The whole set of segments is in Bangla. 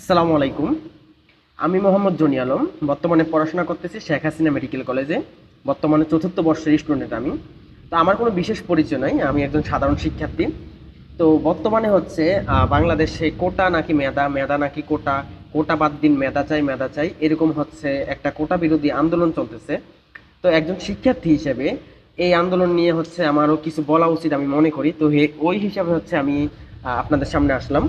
আসসালামু আলাইকুম। আমি মোহাম্মদ জনি আলম। বর্তমানে পড়াশোনা করতেছি শেখ হাসিনা মেডিকেল কলেজে। বর্তমানে চতুর্থ বর্ষের স্টুডেন্ট আমি। তো আমার কোনো বিশেষ পরিচয় নাই, আমি একজন সাধারণ শিক্ষার্থী। তো বর্তমানে হচ্ছে বাংলাদেশে কোটা নাকি মেধা মেধা নাকি কোটা কোটা বাদ দিন মেধা চাই মেধা চাই, এরকম হচ্ছে একটা কোটা বিরোধী আন্দোলন চলতেছে। তো একজন শিক্ষার্থী হিসেবে এই আন্দোলন নিয়ে হচ্ছে আমারও কিছু বলা উচিত আমি মনে করি। তো ওই হিসাবে হচ্ছে আমি আপনাদের সামনে আসলাম।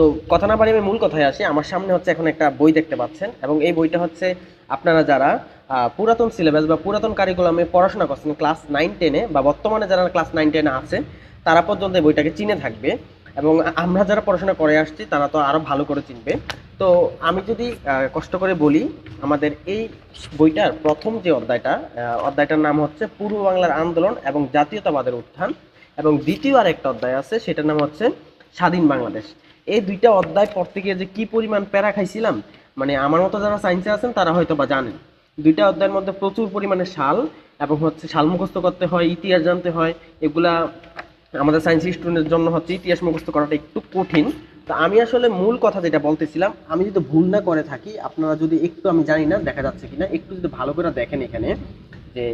তো কথা না বাড়ি আমি মূল কথায় আসি। আমার সামনে হচ্ছে এখন একটা বই দেখতে পাচ্ছেন এবং এই বইটা হচ্ছে আপনারা যারা পুরাতন সিলেবাস বা পুরাতন কারিকুলামে পড়াশোনা করছেন ক্লাস নাইন টেনে বা বর্তমানে যারা ক্লাস নাইন টেনে আছে, তারা পর্যন্ত এই বইটাকে চিনে থাকবে এবং আমরা যারা পড়াশোনা করে আসছি, তারা তো আরও ভালো করে চিনবে। তো আমি যদি কষ্ট করে বলি, আমাদের এই বইটার প্রথম যে অধ্যায়টা অধ্যায়টার নাম হচ্ছে পূর্ব বাংলার আন্দোলন এবং জাতীয়তাবাদের উত্থান এবং দ্বিতীয় আর একটা অধ্যায় আছে, সেটার নাম হচ্ছে স্বাধীন বাংলাদেশ। এই দুইটা অধ্যায় পড়তে গিয়ে যে কি পরিমাণ প্যারা খাইছিলাম মানে আমার মতো যারা সায়েন্সে আছেন তারা হয়তো বা জানেন। দুইটা অধ্যায়ের মধ্যে প্রচুর পরিমাণে শাল এবং হচ্ছে শাল মুখস্থ করতে হয়, ইতিহাস জানতে হয়। এগুলা আমাদের সায়েন্স স্টুডেন্টের জন্য হচ্ছে ইতিহাস মুখস্থ করাটা একটু কঠিন। তো আমি আসলে মূল কথা যেটা বলতেছিলাম, আমি যদি ভুল না করে থাকি, আপনারা যদি একটু আমি জানি না দেখা যাচ্ছে কিনা, একটু যদি ভালো করে দেখেন এখানে, যে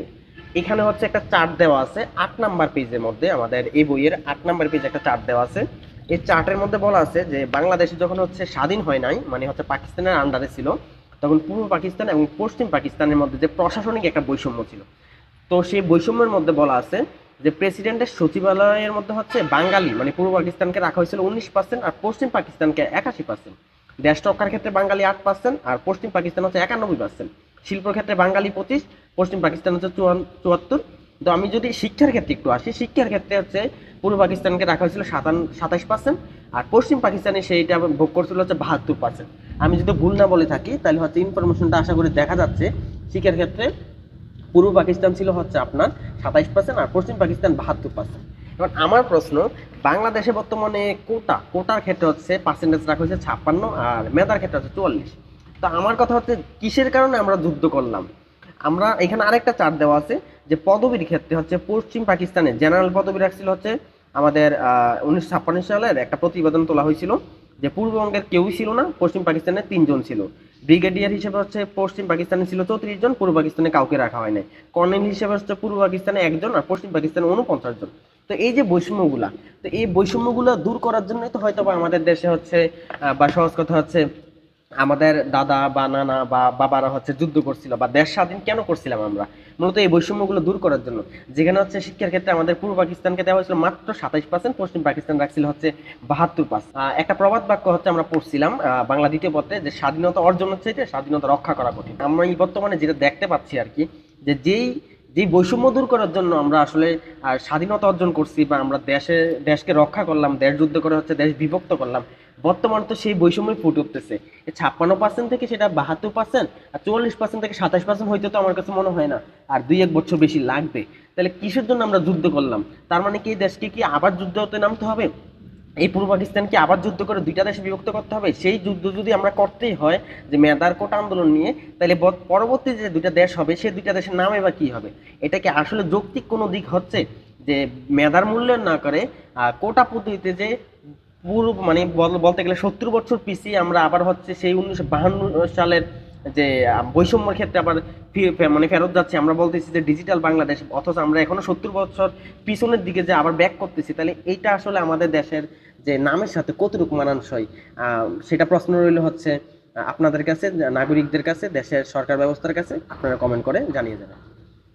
এখানে হচ্ছে একটা চার্ট দেওয়া আছে, আট নাম্বার পেজের মধ্যে আমাদের এই বইয়ের আট নাম্বার পেজে একটা চার্ট দেওয়া আছে। এই চার্টের মধ্যে বলা আছে যে বাংলাদেশ যখন হচ্ছে স্বাধীন হয় নাই মানে হচ্ছে পাকিস্তানের আন্ডারে ছিল, তখন পূর্ব পাকিস্তান এবং পশ্চিম পাকিস্তানের মধ্যে যে প্রশাসনিক একটা বৈষম্য ছিল। তো সেই বৈষম্যের মধ্যে বলা আছে যে প্রেসিডেন্টের সচিবালয়ের মধ্যে হচ্ছে বাঙালি মানে পূর্ব পাকিস্তানকে রাখা হয়েছিল উনিশ পার্সেন্ট আর পশ্চিম পাকিস্তানকে একাশি পার্সেন্ট দেশ রক্ষার ক্ষেত্রে বাঙালি আট পার্সেন্ট আর পশ্চিম পাকিস্তান হচ্ছে একানব্বই পার্সেন্ট শিল্পের ক্ষেত্রে বাঙালি পঁচিশ, পশ্চিম পাকিস্তান হচ্ছে চুয়াত্তর তো আমি যদি শিক্ষার ক্ষেত্রে একটু আসি, শিক্ষার ক্ষেত্রে হচ্ছে পূর্ব পাকিস্তানকে রাখা হয়েছিল সাতান, সাতাশ পার্সেন্ট আর পশ্চিম পাকিস্তানে সেইটা ভোগ করছিল হচ্ছে বাহাত্তর পার্সেন্ট আমি যদি ভুল না বলে থাকি, তাহলে হচ্ছে ইনফরমেশনটা আশা করি দেখা যাচ্ছে শিক্ষার ক্ষেত্রে পূর্ব পাকিস্তান ছিল হচ্ছে আপনার সাতাইশ পার্সেন্ট আর পশ্চিম পাকিস্তান বাহাত্তর পার্সেন্ট এবার আমার প্রশ্ন, বাংলাদেশে বর্তমানে কোটা, কোটার ক্ষেত্রে হচ্ছে পার্সেন্টেজ রাখা হয়েছে ছাপ্পান্ন আর মেধার ক্ষেত্রে হচ্ছে চুয়াল্লিশ। তো আমার কথা হচ্ছে, কিসের কারণে আমরা যুদ্ধ করলাম? আমরা এখানে আরেকটা চার্ট দেওয়া আছে যে পদবীর ক্ষেত্রে হচ্ছে পশ্চিম পাকিস্তানে জেনারেল পদবী রাখছিল হচ্ছে আমাদের উনিশশো ছাপ্পান্ন সালের একটা প্রতিবেদন তোলা হয়েছিল যে পূর্ববঙ্গের কেউই ছিল না, পশ্চিম পাকিস্তানে তিনজন ছিল। ব্রিগেডিয়ার হিসেবে হচ্ছে পশ্চিম পাকিস্তানে ছিল চৌত্রিশ জন, পূর্ব পাকিস্তানে কাউকে রাখা হয় নাই কর্নেল হিসেবে হচ্ছে পূর্ব পাকিস্তানে একজন আর পশ্চিম পাকিস্তানে উনপঞ্চাশ জন। তো এই যে বৈষম্যগুলা, তো এই বৈষম্যগুলো দূর করার জন্যই তো হয়তো আমাদের দেশে হচ্ছে বা সহজ কথা হচ্ছে আমাদের দাদা বা নানা বা বাবারা হচ্ছে যুদ্ধ করছিল বা দেশ স্বাধীন কেন করছিলাম আমরা? মূলত এই বৈষম্যগুলো দূর করার জন্য। যেখানে হচ্ছে শিক্ষার ক্ষেত্রে আমাদের পূর্ব পাকিস্তানকে দেওয়া হয়েছিল মাত্র সাতাইশ পার্সেন্ট পশ্চিম পাকিস্তান রাখছিল হচ্ছে বাহাত্তর পার্সেন্ট একটা প্রবাদ বাক্য হচ্ছে আমরা পড়ছিলাম বাংলা দ্বিতীয় পত্রে যে স্বাধীনতা অর্জনের চাইতে স্বাধীনতা রক্ষা করা কঠিন। আমরা এই বর্তমানে যেটা দেখতে পাচ্ছি আর কি, যে যেই যে বৈষম্য দূর করার জন্য আমরা আসলে স্বাধীনতা অর্জন করছি বা আমরা দেশে, দেশকে রক্ষা করলাম, দেশ যুদ্ধ করে হচ্ছে দেশ বিভক্ত করলাম বর্তমানে তো সেই বৈষম্যই ফুটে উঠতেছে। ছাপ্পান্ন পার্সেন্ট থেকে সেটা বাহাত্তর পার্সেন্ট আর চুয়াল্লিশ পার্সেন্ট থেকে সাতাশ পার্সেন্ট হইতে তো আমার কাছে মনে হয় না, আর দুই এক বছর বেশি লাগবে। তাহলে কিসের জন্য আমরা যুদ্ধ করলাম? তার মানে কি দেশকে কি আবার যুদ্ধ হতে নামতে হবে? এই পূর্ব পাকিস্তানকে আবার যুদ্ধ করে দুইটা দেশে বিভক্ত করতে হবে? সেই যুদ্ধ যদি আমরা করতেই হয় যে মেদার কোটা আন্দোলন নিয়ে, তাহলে পরবর্তী যে দুইটা দেশ হবে, সেই দুইটা দেশের নামে বা কী হবে? এটা কি আসলে যৌক্তিক কোনো দিক হচ্ছে? যে মেধার মূল্যায়ন না করে কোটা পদ্ধতিতে যে পুরো মানে বল- বলতে গেলে সত্তর বছর পিছিয়ে আমরা আবার হচ্ছে সেই উনিশশো বাহান্ন সালের যে বৈষম্যের ক্ষেত্রে আবার মানে ফেরত যাচ্ছে। আমরা বলতেছি যে ডিজিটাল বাংলাদেশ, অথচ আমরা এখনও সত্তর বছর পিছনের দিকে যে আবার ব্যাক করতেছি, তাহলে এইটা আসলে আমাদের দেশের যে নামের সাথে কতটুকু মানানসই? সেটা প্রশ্ন রইল হচ্ছে আপনাদের কাছে, নাগরিকদের কাছে, দেশের সরকার ব্যবস্থার কাছে, আপনারা কমেন্ট করে জানিয়ে যাবেন